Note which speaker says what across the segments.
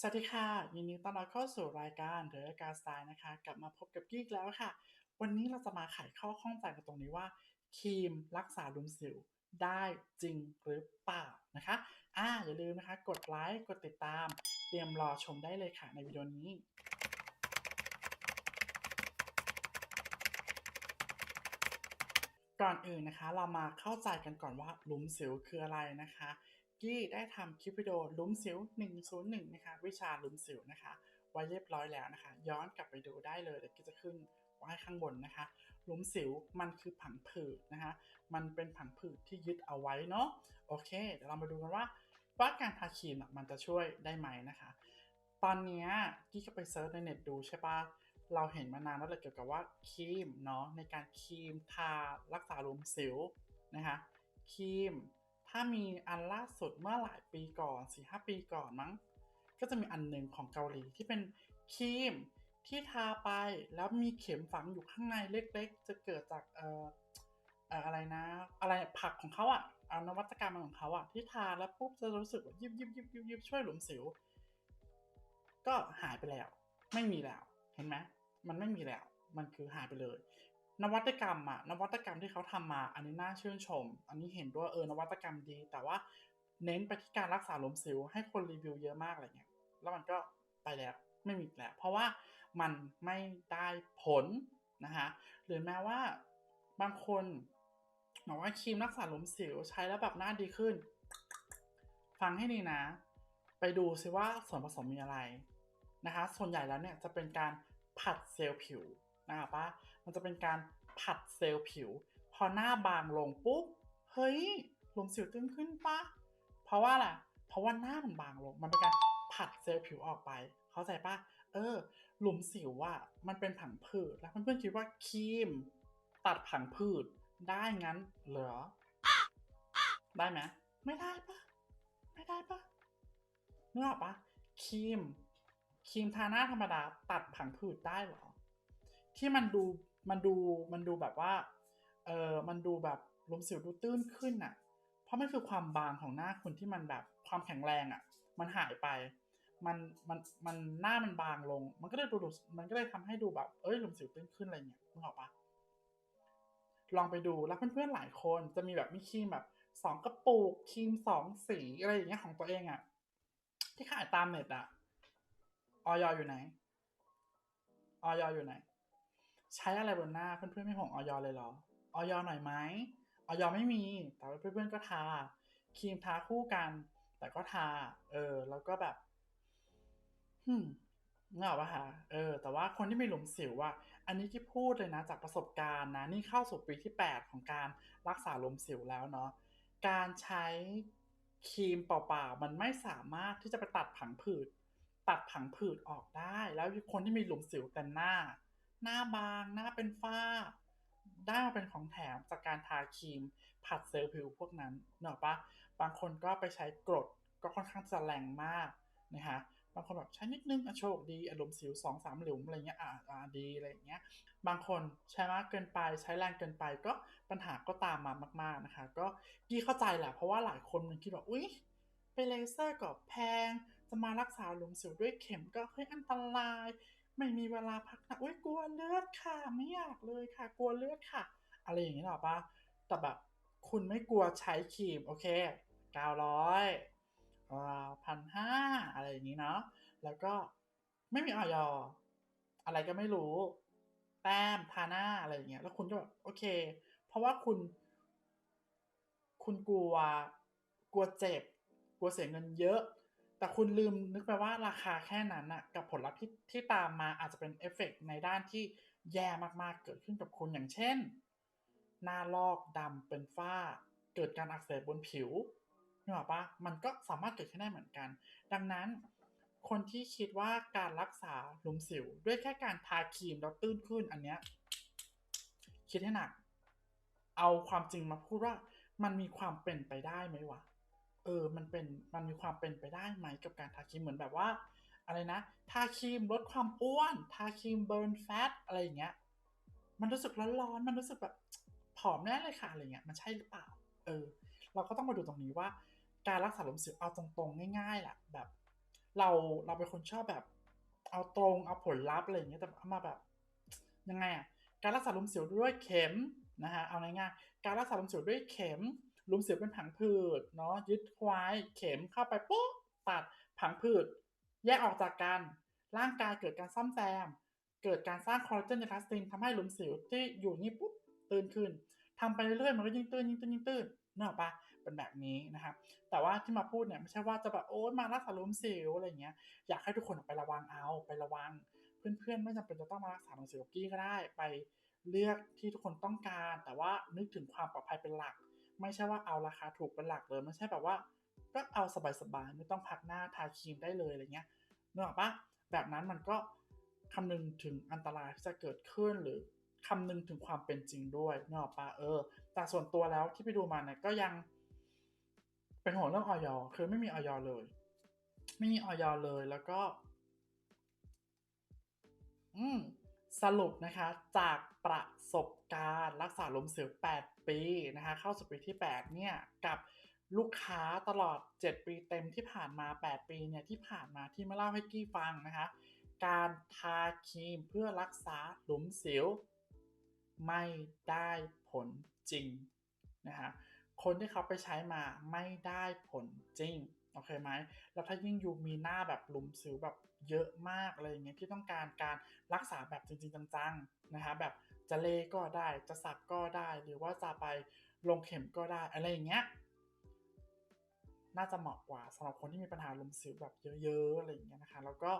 Speaker 1: สวัสดีค่ะ ยินดีต้อนรับเข้าสู่รายการเดอะการสไตล์นะคะ กลับมาพบกับกี้อีกแล้วค่ะ วันนี้เราจะมาไขข้อข้องใจกันตรงนี้ว่าครีมรักษาลุมสิวได้จริงหรือเปล่านะคะ อ่าอย่าลืมนะคะ กดไลค์กดติดตาม เตรียมรอชมได้เลยค่ะในวิดีโอนี้ก่อนอื่นนะคะ เรามาเข้าใจกันก่อนว่าหลุมสิวคืออะไรนะคะ กี้ได้ทำคลิปวิดีโอลุมสิว 101 นะคะ วิชาลุมสิวนะคะ ไว้เรียบร้อยแล้วนะคะ ย้อนกลับไปดูได้เลยเดี๋ยวกี้จะขึ้นไว้ข้างบนนะคะ หลุมสิวมันคือผังผืดนะคะ มันเป็นผังผืดที่ยึดเอาไว้เนาะ โอเค เดี๋ยวเรามาดูกันว่าว่าการทาครีมมันจะช่วยได้ไหมนะคะ ตอนนี้กี้ก็ไปเซิร์ชในเน็ตดูใช่ปะเราเห็นมานานแล้วเลยเกี่ยวกับว่าครีมเนาะในการครีมทารักษารุมสิวนะคะ ครีม ถ้ามีอันล่าสุดเมื่อหลายปีก่อน4 5ปีก่อนมั้ง ก็จะมีอันหนึ่งของเกาหลีที่เป็นครีมที่ทาไปแล้วมีเข็มฝังอยู่ข้างในเล็ก ๆ จะเกิดจากเอ่อเอ่ออะไรนะ อะไรผักของเขาอะเอานวัตกรรมของเขาอะที่ทาแล้วปุ๊บจะรู้สึกว่ายิบยิบยิบยิบยิบช่วยหลุมสิว ก็หายไปแล้ว ไม่มีแล้ว เห็นไหมมันไม่มีแล้ว มันคือหายไปเลย นวัตกรรมอะนวัตกรรมที่เขาทำมา อันนี้น่าชื่นชม อันนี้เห็นด้วยเออนวัตกรรมดี แต่ว่าเน้นไปที่การรักษาหลุมสิวให้คนรีวิวเยอะมากอะไรเงี้ยแล้วมันก็ไปแล้วไม่มีแล้ว เพราะว่ามันไม่ได้ผลนะคะหรือแม้ว่าบางคนบอกว่าครีมรักษาหลุมสิวใช้แล้วแบบหน้าดีขึ้น ฟังให้ดีนะ ไปดูซิว่าส่วนผสมมีอะไรนะคะ ส่วนใหญ่แล้วเนี่ยจะเป็นการผัดเซลล์ผิวนะคะปะ มันจะเป็นการผัดเซลล์ผิว พอหน้าบางลงปุ๊บ เฮ้ยหลุมสิวตึงขึ้นปะเพราะว่าอะเพราะว่าหน้ามันบางลง มันเป็นการผัดเซลล์ผิวออกไป เข้าใจปะเออ หลุมสิวอะมันเป็นผังผืด แล้วเพื่อนๆคิดว่าครีม ตัดผังผืดได้งั้นเหรอ ได้ไหมไม่ได้ปะไม่ได้ปะนึกออกปะครีมครีมทาหน้าธรรมดาตัดผังผืดได้เหรอ ที่มันดู มันดูมันดูแบบว่าเออมันดูแบบลมสิวดูตื้นขึ้นอะ เพราะมันคือความบางของหน้าคุณที่มันแบบความแข็งแรงอะ มันหายไป มันมันมันหน้ามันบางลง มันก็เลยดูดมันก็เลยทำให้ดูแบบเอ้ยลมสิวตื้นขึ้นอะไรเงี้ยนึกออกปะลองไปดูแล้วเพื่อนๆหลายคนจะมีแบบมีครีมแบบสองกระปุกครีมสองสีอะไรอย่างเงี้ยของตัวเองอะ ที่ขายตามเน็ตอะออยอยู่ไหนออยอยู่ไหน ใช้อะไรบนหน้าเพื่อนๆไม่ห่วงออยเลยเหรอออยหน่อยไหมออยไม่มี แต่เพื่อนๆก็ทาครีมทาคู่กัน แต่ก็ทา เออ แล้วก็แบบฮึมเงาปะคะเออ แต่ว่าคนที่มีหลุมสิวอะอันนี้ที่พูดเลยนะจากประสบการณ์นะ นี่เข้าสู่ปีที่ 8 ของการรักษาหลุมสิวแล้วเนาะ การใช้ครีมเปล่าๆ มันไม่สามารถที่จะไปตัดผังผืด ตัดผังผืดออกได้ แล้วคนที่มีหลุมสิวแต่หน้า หน้าบาง หน้าเป็นฝ้า ได้มาเป็นของแถมจากการทาครีม ผัดเซลล์ผิวพวกนั้นเนอะปะบางคนก็ไปใช้กรดก็ค่อนข้างจะแรงมากนะคะบางคนแบบใช้นิดนึงอโชคดีอารมณ์สิวสองสามหลุมอะไรเงี้ยอ่าอ่าดีอะไรเงี้ย บางคนใช้มากเกินไปใช้แรงเกินไปก็ปัญหาก็ตามมามาก ๆนะคะ ก็พี่เข้าใจแหละเพราะว่าหลายคนมันคิดว่าอุ๊ยไปเลเซอร์ก็แพง จะมารักษาหลุมสิวด้วยเข็มก็เฮ้ยอันตราย ไม่มีเวลาพักนะโอุ้ยกลัวเลือดค่ะไม่อยากเลยค่ะ กลัวเลือดค่ะ อะไรอย่างนี้หรอปะแต่แบบคุณไม่กลัวใช้ครีมโอเคเก้าร้อยพันห้าอะไรอย่างนี้เนาะแล้วก็ไม่มีออยอะไรก็ไม่รู้ แต้มทาหน้าอะไรอย่างเงี้ยแล้วคุณก็แบบโอเค เพราะว่าคุณ คุณกลัวกลัวเจ็บ กลัวเสียเงินเยอะ แต่คุณลืมนึกไปว่าราคาแค่นั้นน่ะกับผลลัพธ์ที่ที่ตามมาอาจจะเป็นเอฟเฟกในด้านที่แย่มากๆเกิดขึ้นกับคุณอย่างเช่น หน้าลอกดำเป็นฝ้า เกิดการอักเสบบนผิวนึกออกปะมันก็สามารถเกิดขึ้นได้เหมือนกัน ดังนั้นคนที่คิดว่าการรักษาหลุมสิว ด้วยแค่การทาครีมแล้วตื้นขึ้นอันเนี้ยคิดให้หนัก เอาความจริงมาพูดว่ามันมีความเป็นไปได้ไหมวะ เออมันเป็นมันมีความเป็นไปได้ไหมกับการทาครีมเหมือนแบบว่า อะไรนะทาครีมลดความอ้วนทาครีมเบิร์นแฟตอะไรอย่างเงี้ย มันรู้สึกร้อนๆมันรู้สึกแบบผอมแน่เลยค่ะอะไรเงี้ยมันใช่หรือเปล่า เออ เราก็ต้องมาดูตรงนี้ว่า การรักษาลุมสิวเอาตรงๆ ง่ายๆแหละแบบ เราเราเป็นคนชอบแบบ เอาตรงเอาผลลัพธ์อะไรเงี้ยแต่เอามาแบบยังไงอะการรักษาลุมสิวด้วยเข็มนะฮะเอาง่ายๆการรักษาลุมสิวด้วยเข็ม ลุมเสิวเป็นผังผืดเนาะยึดไว้เข็มเข้าไปปุ๊บตัดผังผืด แยกออกจากกัน ร่างกายเกิดการซ่อมแซม เกิดการสร้างคอลลาเจนในพลาสตินทำให้หลุมสิวที่อยู่นี่ปุ๊บตื่นขึ้นทำไปเรื่อยๆมันก็ยิ่งตื้นยิ่งตื้นยิ่งตื้นเนอะปะเป็นแบบนี้นะครับ แต่ว่าที่มาพูดเนี่ยไม่ใช่ว่าจะแบบโอ๊ยมารักษาหลุมสิวอะไรเงี้ย อยากให้ทุกคนไประวังเอาไประวัง เพื่อนๆไม่จำเป็นจะต้องมารักษาหลุมสิวกี้ก็ได้ไปเลือกที่ทุกคนต้องการ แต่ว่านึกถึงความปลอดภัยเป็นหลัก ไม่ใช่ว่าเอาราคาถูกเป็นหลักเลยไม่ใช่แบบว่า ก็เอาสบายๆไม่ต้องพักหน้าทาครีมได้เลยอะไรเงี้ยนึกออกปะแบบนั้นมันก็คำนึงถึงอันตรายที่จะเกิดขึ้นหรือคำนึงถึงความเป็นจริงด้วยนึกออกปะเออ แต่ส่วนตัวแล้วที่ไปดูมาเนี่ยก็ยัง เป็นห่วงเรื่องออยคือไม่มีออยเลย ไม่มีออยเลยแล้วก็ อืม สรุปนะคะจากประสบการณ์รักษาลมเสิว8ปีนะคะเข้าสู่ปีที่ 8 เนี่ยกับลูกค้าตลอด 7 ปีเต็มที่ผ่านมา 8 ปีเนี่ยที่ผ่านมาที่มาเล่าให้กี้ฟังนะคะ การทาครีมเพื่อรักษาหลุมสิว ไม่ได้ผลจริงนะคะ คนที่เขาไปใช้มาไม่ได้ผลจริงโอเคไหมแล้วถ้ายิ่งยูมีหน้าแบบหลุมสิวแบบเยอะมากอะไรอย่างเงี้ยที่ต้องการการรักษาแบบจริงๆจังๆนะคะแบบจะเลก็ได้จะสักก็ได้ หรือว่าจะไปลงเข็มก็ได้อะไรอย่างเงี้ยน่าจะเหมาะกว่าสำหรับคนที่มีปัญหาหลุมสิวแบบเยอะๆอะไรอย่างเงี้ยนะคะ แล้วก็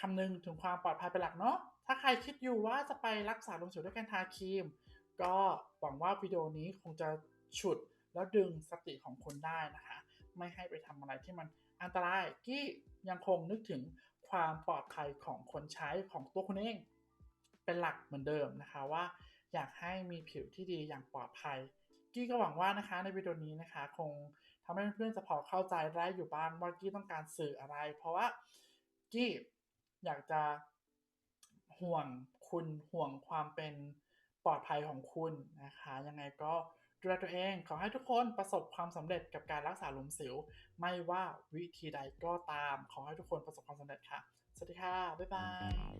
Speaker 1: คำนึงถึงความปลอดภัยเป็นหลักเนาะถ้าใครคิดอยู่ว่าจะไปรักษาหลุมสิวด้วยการทาครีม ก็หวังว่าวิดีโอนี้คงจะฉุด แล้วดึงสติของคุณได้นะคะ ไม่ให้ไปทำอะไรที่มันอันตรายที่ยังคงนึกถึงความปลอดภัยของคนใช้ของตัวคุณเอง เป็นหลักเหมือนเดิมนะคะว่าอยากให้มีผิวที่ดีอย่างปลอดภัย กี้ก็หวังว่านะคะในวิดีโอนี้นะคะ คงทำให้เพื่อนๆจะพอเข้าใจได้อยู่บ้างว่ากี้ต้องการสื่ออะไร เพราะว่ากี้อยากจะห่วงคุณห่วงความเป็นปลอดภัยของคุณนะคะ ยังไงก็ ดูแลตัวเอง ขอให้ทุกคนประสบความสำเร็จกับการรักษาหลุมสิว ไม่ว่าวิธีใดก็ตาม ขอให้ทุกคนประสบความสำเร็จค่ะ สวัสดีค่ะ บ๊ายบาย